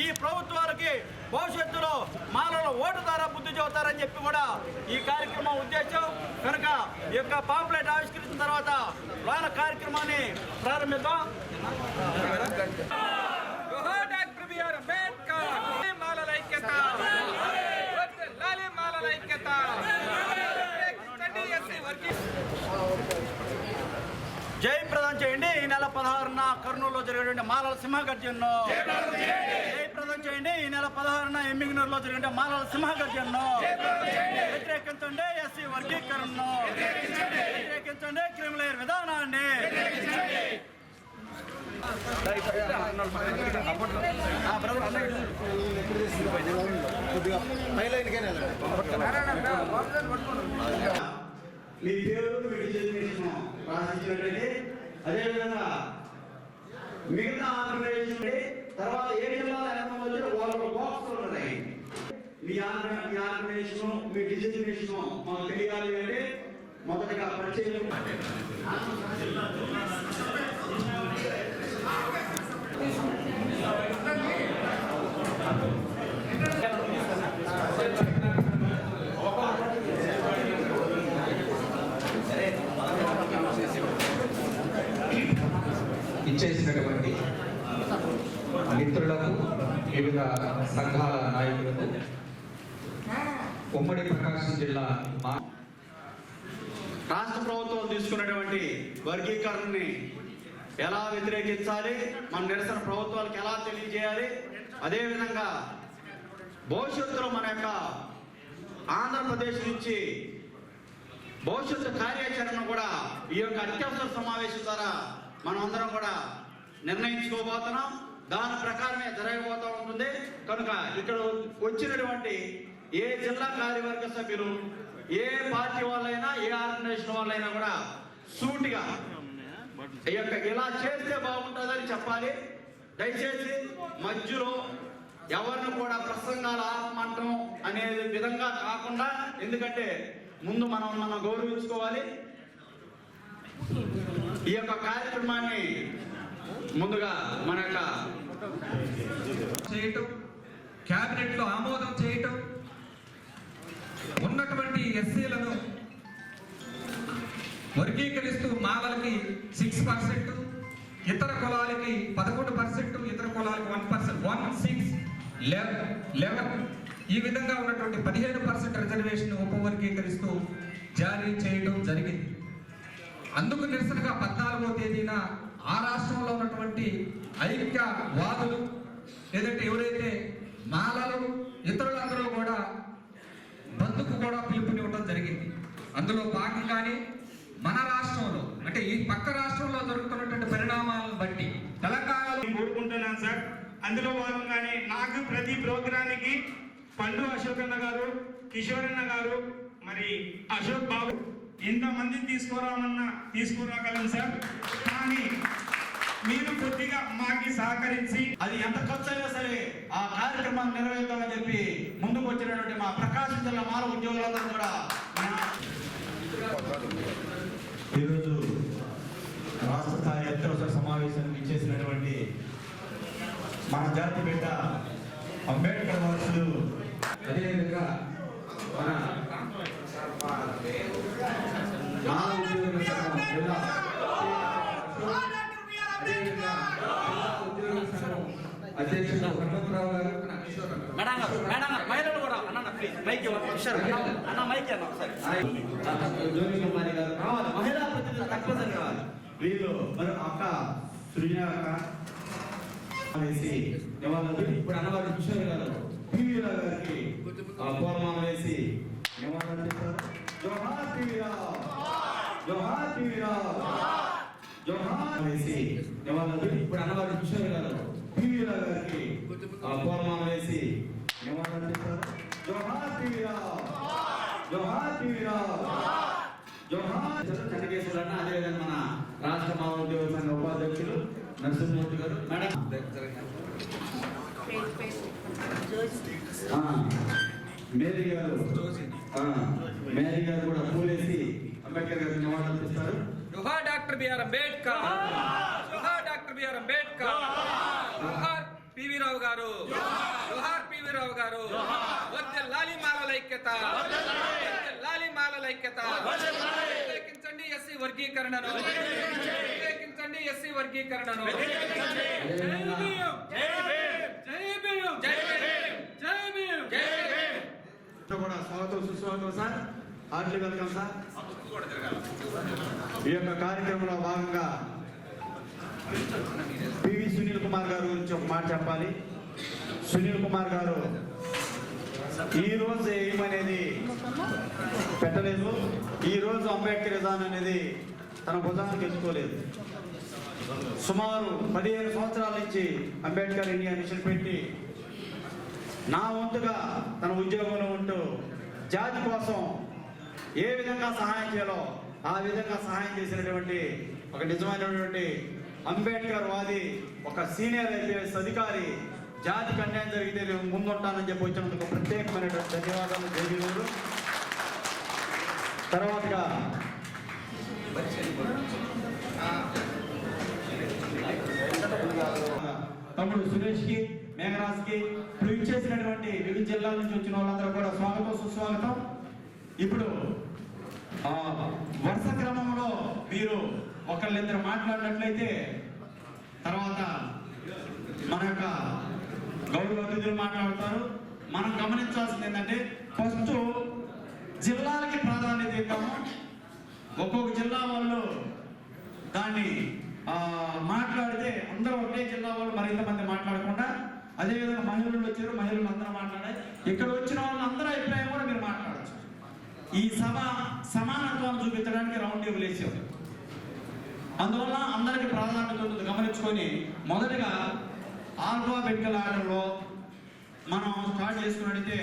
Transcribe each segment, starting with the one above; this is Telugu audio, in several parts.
ఈ ప్రభుత్వాలకి భవిష్యత్తులో మానవుల ఓటు ద్వారా బుద్ధి చెబుతారని చెప్పి కూడా ఈ కార్యక్రమం ఉద్దేశం. కనుక ఈ యొక్క పాంప్లెట్ ఆవిష్కరించిన తర్వాత లోన కార్యక్రమాన్ని ప్రారంభిద్దాం జోహార్ డాక్టర్ బిఆర్ అంబేద్కర్ మాలల ఐక్యత లాలి మాలల ఐక్యత వ్యతిరేకించండి ఎస్సీ వర్గీ జై ప్రదానం చేయండి ఈ నెల పదహారున కర్నూలులో జరిగినటువంటి మాలల సింహగర్జన్ను జయప్రదం చేయండి. ఈ నెల పదహారున ఎమ్మిగనూరులో జరిగిన మాలల సింహగర్జన్ను వ్యతిరేకించండి. ఎస్సీ వర్గీకరణను వ్యతిరేకించండి. క్రిమిలేయర్ విధానాన్ని ఆ, బ్రదర్, మీ పేరు మీ డిజిగ్నేషన్ అదేవిధంగా మిగతా ఆంధ్రప్రదేశ్ నుండి తర్వాత ఏ జిల్లాలో ఎంత వచ్చి వాళ్ళ బాక్స్ ఉన్నాయి మీ ఆంధ్ర మీ ఆంధ్రప్రదేశ్ మీ డిజిటేషన్ మాకు తెలియాలి అంటే మొదటగా పరిచయం ఇచ్చేసినటువంటి వివిధ సంఘాల నాయకులకు ఉమ్మడి ప్రకాశం జిల్లా రాష్ట్ర ప్రభుత్వం తీసుకున్నటువంటి వర్గీకరణని ఎలా వ్యతిరేకించాలి? మన నిరసన ప్రభుత్వాలకు ఎలా తెలియజేయాలి? అదేవిధంగా భవిష్యత్తులో మన యొక్క ఆంధ్రప్రదేశ్ నుంచి భవిష్యత్తు కార్యాచరణ కూడా ఈ యొక్క అత్యవసర సమావేశం ద్వారా మనం అందరం కూడా నిర్ణయించుకోబోతున్నాం. దాని ప్రకారమే జరగబోతూ ఉంటుంది. కనుక ఇక్కడ వచ్చినటువంటి ఏ జిల్లా కార్యవర్గ సభ్యులు ఏ పార్టీ వాళ్ళైనా ఏ ఆర్గనైజేషన్ వాళ్ళైనా కూడా సూటిగా ఈ యొక్క ఇలా చేస్తే బాగుంటుందని చెప్పాలి. దయచేసి మధ్యలో ఎవరిని కూడా ప్రసంగాలు ఆపమంటం అనే విధంగా కాకుండా ఎందుకంటే ముందు మనం మనం గౌరవించుకోవాలి. ఈ యొక్క కార్యక్రమాన్ని ముందుగా మన యొక్క చేయటం క్యాబినెట్లో లో ఆమోదం చేయటం ఉన్నటువంటి ఎస్సీలను వర్గీకరిస్తూ మావలకి సిక్స్ పర్సెంట్ ఇతర కులాలకి పదకొండు పర్సెంట్ ఇతర కులాలకి one percent one six eleven. ఈ విధంగా ఉన్నటువంటి పదిహేను పర్సెంట్ రిజర్వేషన్ ఉపవర్గీకరిస్తూ జారీ చేయడం జరిగింది. అందుకు నిరసనగా పద్నాలుగో తేదీన ఆ రాష్ట్రంలో ఉన్నటువంటి ఐక్య వాదులు లేదంటే ఎవరైతే మాలలు ఇతరులందరూ కూడా బంధుకు కూడా పిలుపునివ్వడం జరిగింది. అందులో భాగంగానే మన రాష్ట్రంలో అంటే ఈ పక్క రాష్ట్రంలో జరుగుతున్నటువంటి పరిణామాలను బట్టి తెలంగాణలో కోరుకుంటున్నాను సార్. అందులో భాగంగానే నాకు ప్రతి ప్రోగ్రానికి పండు అశోక్ అన్న గారు కిషోర్ అన్న గారు మరి అశోక్ బాబు ఇంతమందిని తీసుకురామన్నా తీసుకురాగలం సార్. కానీ మీరు కొద్దిగా మాకి సహకరించి అది ఎంత ఖర్చు అయినా సరే ఆ కార్యక్రమాన్ని నెరవేర్తామని చెప్పి ముందుకు వచ్చినటువంటి మా ప్రకాశం జిల్లా మాల ఉద్యోగులందరూ కూడా ఈరోజు రాష్ట్ర స్థాయి అత్యవసర సమావేశానికి ఇచ్చేసినటువంటి మన జాతి బిడ్డ అంబేద్కర్ వారసులు అదేవిధంగా మన మానవ ఉద్యోగుల సంఘం జిల్లా అదేవిధంగా ఉద్యోగుల సంఘం అధ్యక్షుడు హనుమంతరావు గారు కిషోర్ అన్న. మేడం మహిళలు కూడా అన్న ప్లీజ్ మైక్ అన్న, మైక్ అన్న ఒకసారి. కావాలి మహిళా ప్రతినిధులు తప్పనిసరి కావాలి. వీళ్ళు మరి అక్క సృజన అక్క వేసి నివాళులు ఇప్పుడు అన్నవారు కిషోర్ గారు పివి గారికి పూలమాల వేసి నివాళులు జోహార్ జోహార్ జోహార్ వేసి నివాళులు ఇప్పుడు అన్నవారు కిషోర్ గారు పివి గారికి పూలమాల వేసి నివాళులు చేస్తారు జోహార్ పివి రావు జోహార్ పివి రావు జోహార్ చెన్నకేశ్వరన్న అదేవిధంగా మన రాష్ట్ర మానవ ఉద్యోగ సంఘ ఉపాధ్యక్షులు నరసింహమూర్తి గారు మేడం ఆ, మేరీ గారు ఆ, మేరీ గారు కూడా పూలేసి అంబేద్కర్ గారికి నివాళులు అర్పిస్తారు జోహార్ డాక్టర్ బిఆర్ అంబేద్కర్ జోహార్ బిఆర్ అంబేద్కర్ జోహార్ పివి రావు గారు జోహార్ గారు వర్ధిల్లాలి మాలల ఐక్యత. వర్ధిల్లాలి మాలల ఐక్యత. వ్యతిరేకించండి ఎస్సీ వర్గీకరణను. వ్యతిరేకించండి ఎస్సీ వర్గీకరణను. కూడా స్వాగతం సుస్వాగతం సార్ వెల్కమ్ సార్ ఈ యొక్క కార్యక్రమంలో భాగంగా పివి సునీల్ కుమార్ గారి గురించి ఒక మాట చెప్పాలి. సునీల్ కుమార్ గారు ఈ రోజు ఏమనేది పెట్టలేదు? ఈ రోజు అంబేద్కర్ విధానం అనేది తన భుజానికి తెచ్చుకోలేదు సుమారు పదిహేను సంవత్సరాల నుంచి అంబేద్కర్ ఇండియా మిషన్ పెట్టి నా వంతుగా తన ఉద్యోగంలో ఉంటూ జాతి కోసం ఏ విధంగా సహాయం చేయాలో ఆ విధంగా సహాయం చేసినటువంటి ఒక నిజమైనటువంటి అంబేద్కర్ వాది ఒక సీనియర్ ఐపీఎస్ అధికారి జాతికి అన్యాయం జరిగితే నేను ముందుంటానని చెప్పి వచ్చినందుకు ప్రత్యేకమైనటువంటి ధన్యవాదాలు. జేబీలు తర్వాతగా తమ్ముడు సురేష్కి మేఘరాజ్కి ఇప్పుడు ఇచ్చేసినటువంటి వివిధ జిల్లాల నుంచి వచ్చిన వాళ్ళందరూ కూడా స్వాగతం సుస్వాగతం. ఇప్పుడు వరుస క్రమంలో మీరు ఒకళ్ళిద్దరు మాట్లాడినట్లయితే తర్వాత మన యొక్క గౌరవ అతిథులు మాట్లాడతారు. మనం గమనించాల్సింది ఏంటంటే ఫస్ట్ జిల్లాలకి ప్రాధాన్యత ఇద్దాము. ఒక్కొక్క జిల్లా వాళ్ళు దాన్ని మాట్లాడితే అందరూ ఒకే జిల్లా వాళ్ళు మరింత మంది మాట్లాడకుండా అదేవిధంగా మహిళలు వచ్చారు మహిళలు అందరూ మాట్లాడారు. ఇక్కడ వచ్చిన వాళ్ళందరూ అభిప్రాయం కూడా మీరు మాట్లాడచ్చు. ఈ సభ సమానత్వాన్ని చూపించడానికి రౌండ్ టేబుల్ వేసేవారు అందువల్ల అందరికి ప్రాధాన్యత ఉంటుంది. గమనించుకొని మొదటగా ఆల్ఫాబెటికల్ ఆర్డర్లో మనం స్టార్ట్ చేసుకున్నట్టయితే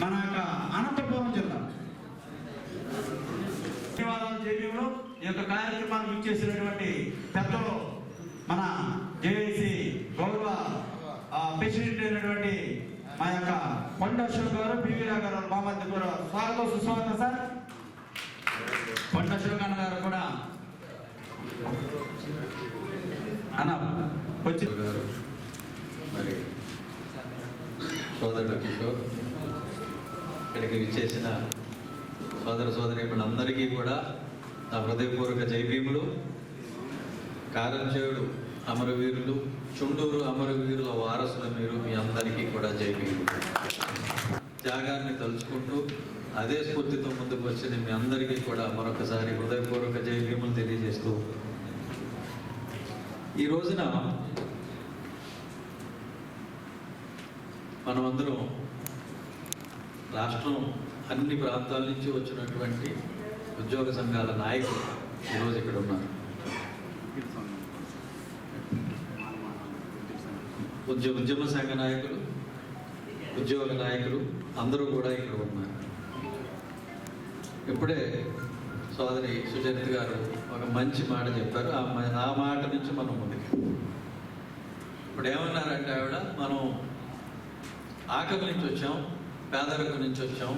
మన యొక్క అనంతపురం జిల్లా. ధన్యవాదాలు జేబీలో ఈ యొక్క కార్యక్రమాన్ని ఇచ్చేసినటువంటి పెద్దలు మన జేఏసీ గౌరవ ప్రెసిడెంట్ అయినటువంటి మా యొక్క కొండ అశోక్ గారు పివి గారు మా మధ్య కూడా స్వాగతం సుస్వాగతం సార్. కొండ అశోక్ అన్న గారు కూడా. అన్న వచ్చి మరి సోదరుడు కిషోర్ ఇక్కడికి విచ్చేసిన సోదర సోదరీమణులందరికీ కూడా నా హృదయపూర్వక జైభీములు కారంచేయుడు అమరవీరులు చుండూరు అమరవీరుల వారసుల మీరు మీ అందరికీ కూడా జైభీములు త్యాగాన్ని తలుచుకుంటూ అదే స్ఫూర్తితో ముందుకు వచ్చిన మీ అందరికీ కూడా మరొకసారి హృదయపూర్వక జైభీములు తెలియజేస్తూ ఈ రోజున మనమందరం రాష్ట్రం అన్ని ప్రాంతాల నుంచి వచ్చినటువంటి ఉద్యోగ సంఘాల నాయకులు ఈరోజు ఇక్కడ ఉన్నారు. ఉద్యమ ఉద్యమ సంఘ నాయకులు ఉద్యోగ నాయకులు అందరూ కూడా ఇక్కడ ఉన్నారు. ఇప్పుడే సోదరి సుచరిత గారు ఒక మంచి మాట చెప్పారు. ఆ ఆ మాట నుంచి మనం ముందుకు ఇప్పుడు ఏమన్నారంటే ఆవిడ మనం ఆకలి నుంచి వచ్చాం పేదరికం నుంచి వచ్చాం.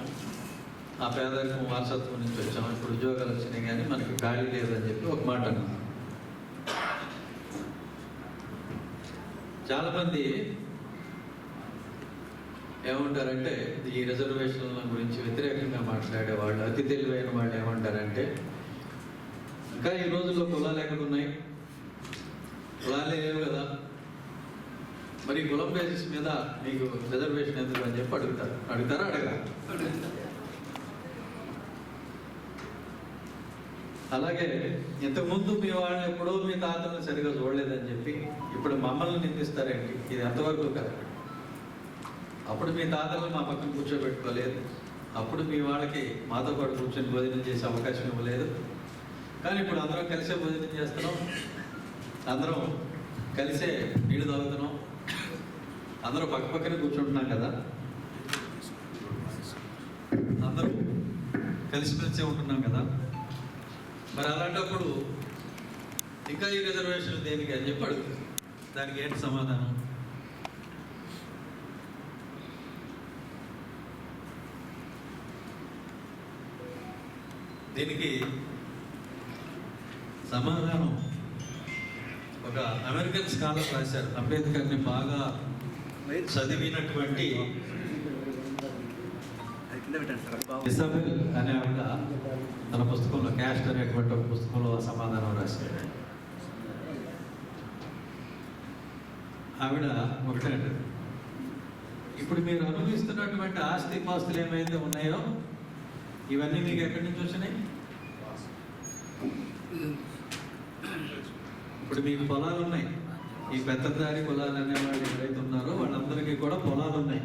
ఆ పేదరికం వారసత్వం నుంచి వచ్చాం. ఇప్పుడు ఉద్యోగాలు వచ్చినాయి కానీ మనకి ఖాళీ లేదని చెప్పి ఒక మాట అన్నారు చాలామంది ఏమంటారంటే ఈ రిజర్వేషన్ల గురించి వ్యతిరేకంగా మాట్లాడే వాళ్ళు అతి తెలివైన వాళ్ళు ఏమంటారంటే ఇంకా ఈ రోజుల్లో కులాలు ఎక్కడున్నాయి? కులాలే లేవు కదా. మరి కులం బేసిస్ మీద మీకు రిజర్వేషన్ ఎందుకు అని చెప్పి అడుగుతారు. అడుగుతారా? అడగరా? అలాగే ఇంతకుముందు మీ వాళ్ళు ఎప్పుడో మీ తాతలను సరిగా చూడలేదని చెప్పి ఇప్పుడు మమ్మల్ని నిందిస్తారేంటి? ఇది ఎంతవరకు కరెక్ట్ అప్పుడు మీ తాతలు మా పక్కన కూర్చోబెట్టుకోలేదు. అప్పుడు మీ వాళ్ళకి మాతో పాటు కూర్చొని భోజనం చేసే అవకాశం ఇవ్వలేదు. కానీ ఇప్పుడు అందరం కలిసే భోజనం చేస్తున్నాం. అందరం కలిసే నీళ్ళు తాగుతున్నాం. అందరూ పక్క పక్కనే కూర్చుంటున్నాం కదా. అందరూ కలిసిమెలిసే ఉంటున్నాం కదా. మరి అలాంటప్పుడు ఇంకా ఈ రిజర్వేషన్ దేనికి అని చెప్పి అడుగుతారు. దానికి ఏంటి సమాధానం? దీనికి సమాధానం ఒక అమెరికన్ స్కాలర్ రాశారు. అంబేద్కర్ని బాగా చదివినటువంటి ఇసబెల్ అనే ఆవిడ తన పుస్తకంలో క్యాస్ట్ అనేటువంటి ఒక పుస్తకంలో సమాధానం రాశారు ఆవిడ ఒకటే ఇప్పుడు మీరు అనుభవిస్తున్నటువంటి ఆస్తి పాస్తులు ఏమైతే ఉన్నాయో ఇవన్నీ మీకు ఎక్కడి నుంచి వచ్చినాయి? ఇప్పుడు మీకు పొలాలు ఉన్నాయి. ఈ పెద్దదారి పొలాలు అనే వాళ్ళు ఎవరైతే ఉన్నారో వాళ్ళందరికీ కూడా పొలాలు ఉన్నాయి.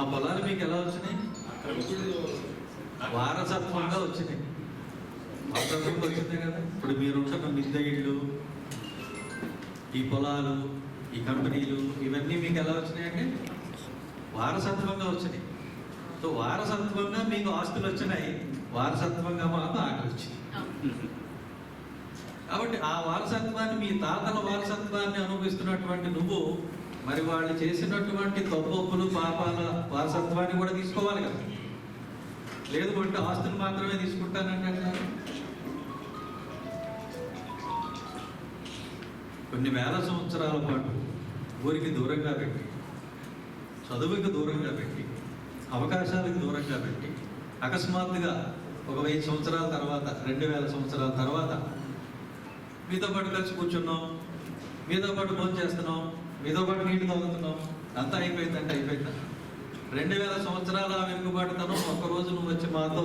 ఆ పొలాలు మీకు ఎలా వచ్చినాయి? వారసత్వంగా వచ్చినాయి. వారసత్వంగా వచ్చిందే కదా. ఇప్పుడు మీరుంటున్న మిద్దె ఇళ్ళు ఈ పొలాలు ఈ కంపెనీలు ఇవన్నీ మీకు ఎలా వచ్చినాయంటే వారసత్వంగా వచ్చినాయి. సో వారసత్వంగా మీకు ఆస్తులు వచ్చినాయి. వారసత్వంగా మాకు ఆటలు వచ్చినాయి కాబట్టి ఆ వారసత్వాన్ని మీ తాతల వారసత్వాన్ని అనుభవిస్తున్నటువంటి నువ్వు మరి వాళ్ళు చేసినటువంటి తప్పొప్పులు పాపాల వారసత్వాన్ని కూడా తీసుకోవాలి కదా. లేదు అంటే ఆస్తులు మాత్రమే తీసుకుంటానంటే కొన్ని వేల సంవత్సరాల పాటు ఊరికి దూరంగా పెట్టి చదువుకి దూరంగా పెట్టి అవకాశాలకు దూరంగా పెట్టి అకస్మాత్తుగా ఒక వెయ్యి సంవత్సరాల తర్వాత రెండు వేల సంవత్సరాల తర్వాత మీతో పాటు కలిసి కూర్చున్నాం మీతో పాటు భోజనం చేస్తున్నాం మీతో పాటు నీళ్ళు తాగుతున్నాం. అంతా అయిపోయిందంటే అయిపోయిందా. రెండు వేల సంవత్సరాల వెనుకబాటుతను ఒక రోజు నువ్వు వచ్చి మాతో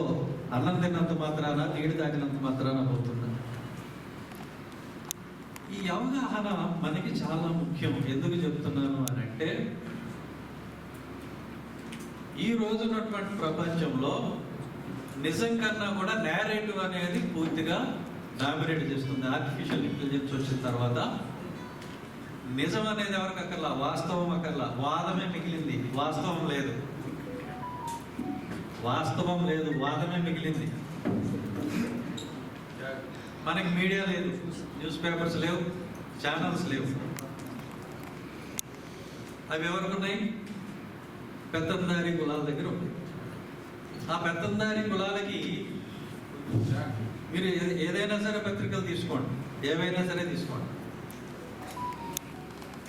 అన్నం తిన్నంత మాత్రాన నీటి తాగినంత మాత్రాన పోతున్నా. ఈ అవగాహన మనకి చాలా ముఖ్యం. ఎందుకు చెప్తున్నాను అని అంటే ఈ రోజున్నటువంటి ప్రపంచంలో నిజం కన్నా కూడా నేరేటివ్ అనేది పూర్తిగా డామినేట్ చేస్తుంది. ఆర్టిఫిషియల్ ఇంటెలిజెన్స్ వచ్చిన తర్వాత నిజం అనేది ఎవరికి అక్కర్లా? వాస్తవం అక్కర్లా? వాదమే మిగిలింది. వాస్తవం లేదు. వాస్తవం లేదు. వాదమే మిగిలింది. మనకి మీడియా లేదు. న్యూస్ పేపర్స్ లేవు. ఛానల్స్ లేవు. అవి ఎవరికి ఉన్నాయి పెత్తందారి కులాల దగ్గర ఉన్నాయి. ఆ పెత్తందారి కులాలకి మీరు ఏదైనా సరే పత్రికలు తీసుకోండి. ఏవైనా సరే తీసుకోండి.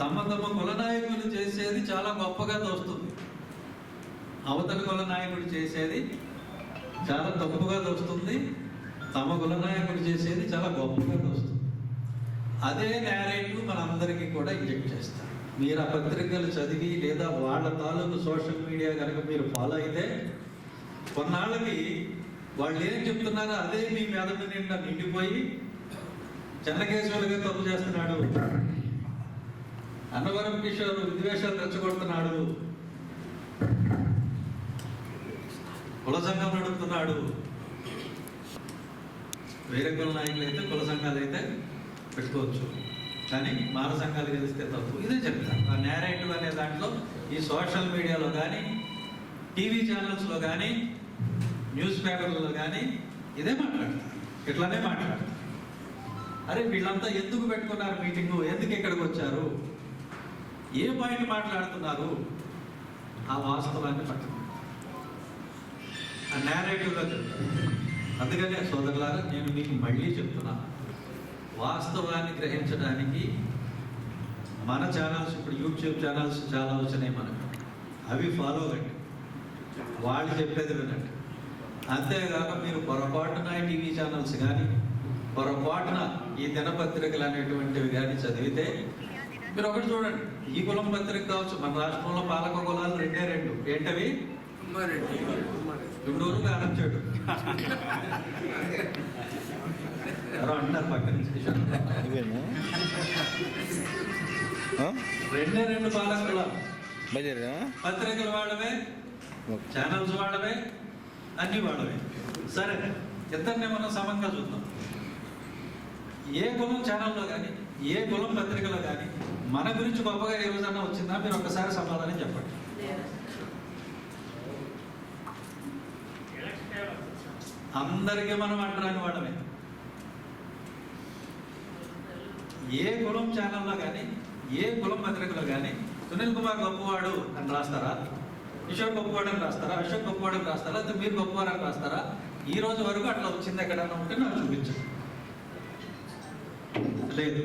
తమ తమ కుల నాయకులు చేసేది చాలా గొప్పగా దోస్తుంది అవతల కుల నాయకుడు చేసేది చాలా తప్పుగా దోస్తుంది తమ కుల నాయకుడు చేసేది చాలా గొప్పగా దోస్తుంది అదే నేరేటివ్ మనందరికీ కూడా ఇంజెక్ట్ చేస్తారు. మీరు ఆ పత్రికలు చదివి లేదా వాళ్ళ తాలూకు సోషల్ మీడియా కనుక మీరు ఫాలో అయితే కొన్నాళ్ళకి వాళ్ళు ఏం చెప్తున్నారో అదే మీ మెదడు నిండా నిండిపోయి చెన్నకేశ్వరుగా తప్పు చేస్తున్నాడు. అన్నవరం కిషోర్ విద్వేషాలు రెచ్చగొడుతున్నాడు. కుల సంఘం నడుపుతున్నాడు. వేరే కుల నాయకులు అయితే కుల సంఘాలు అయితే పెట్టుకోవచ్చు. కానీ మాన సంఘాలు గెలిస్తే తప్పు. ఇదే చెప్తాను. ఆ నేరేటివ్ అనే దాంట్లో ఈ సోషల్ మీడియాలో కానీ టీవీ ఛానల్స్లో కానీ న్యూస్ పేపర్లలో కానీ ఇదే మాట్లాడతారు ఇట్లానే మాట్లాడతారు అరే వీళ్ళంతా ఎందుకు పెట్టుకున్నారు మీటింగ్? ఎందుకు ఇక్కడికి వచ్చారు? ఏ పాయింట్ మాట్లాడుతున్నారు? ఆ వాస్తవాన్ని పట్టుకుంటారు ఆ నేరేటివ్లో చెప్తారు అందుకనే సోదరులారా నేను మీకు మళ్ళీ చెప్తున్నా. వాస్తవాన్ని గ్రహించడానికి మన ఛానల్స్ ఇప్పుడు యూట్యూబ్ ఛానల్స్ చాలా వచ్చినాయి మనకు. అవి ఫాలో కండి. వాళ్ళు చెప్పేది వినండి. అంతేగాక మీరు పొరపాటున టీవీ ఛానల్స్ కానీ పొరపాటున ఈ దినపత్రికలు అనేటువంటివి కానీ చదివితే మీరు ఒకటి చూడండి. ఈ కులం పత్రిక కావచ్చు మన రాష్ట్రంలో పాలక కులాలు రెండే రెండు. ఏంటవి? గుండూరు కారంచేడు ఎవరో అంటారు పక్క నుంచి ఇవేనా? ఆ? రెండే రెండు పాలక కులాలు. బయలుదేరా పత్రికలు వాడవే ఛానల్స్ వాడవే అన్ని వాడవే సరే ఇద్దరిని మనం సమంగా చూద్దాం. ఏ కులం ఛానల్లో కానీ ఏ కులం పత్రికలో కానీ మన గురించి గొప్పగా ఏ రోజన్నా వచ్చిందా? మీరు ఒక్కసారి సమాధానం చెప్పండి. అందరికీ మనం అంటరాని వాడమే ఏ కులం ఛానల్లో కానీ ఏ కులం పత్రికలో కానీ సునీల్ కుమార్ గొప్పవాడు అని రాస్తారా? కిషోర్ గొప్పవాడని రాస్తారా? అశోక్ గొప్పవాడని రాస్తారా? లేకపోతే మీరు గొప్పవారని రాస్తారా? ఈ రోజు వరకు అట్లా వచ్చింది ఎక్కడన్నా ఉంటే నాకు చూపించండి లేదు.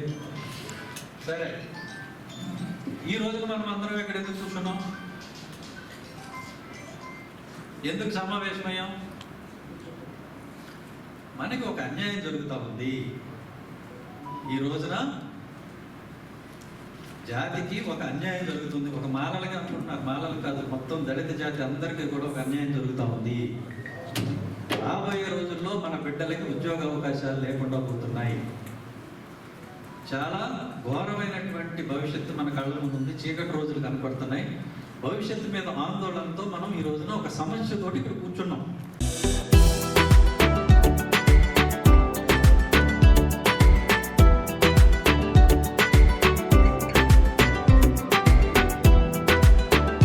సరే. ఈ రోజు మనం అందరం ఎక్కడ ఎందుకు కూర్చున్నాం? ఎందుకు సమావేశమయ్యాం? మనకి ఒక అన్యాయం జరుగుతూ ఉంది. ఈ రోజున జాతికి ఒక అన్యాయం జరుగుతుంది. ఒక మాలలుగా అనుకుంటున్నారు. మాలలు కాదు మొత్తం దళిత జాతి అందరికీ కూడా ఒక అన్యాయం జరుగుతూ ఉంది. రాబోయే రోజుల్లో మన బిడ్డలకి ఉద్యోగ అవకాశాలు లేకుండా పోతున్నాయి. చాలా ఘోరమైనటువంటి భవిష్యత్తు మన కళ్ళ ముందు చీకటి రోజులు కనపడుతున్నాయి. భవిష్యత్తు మీద ఆందోళనతో మనం ఈ రోజున ఒక సమస్యతోటి ఇక్కడ కూర్చున్నాం.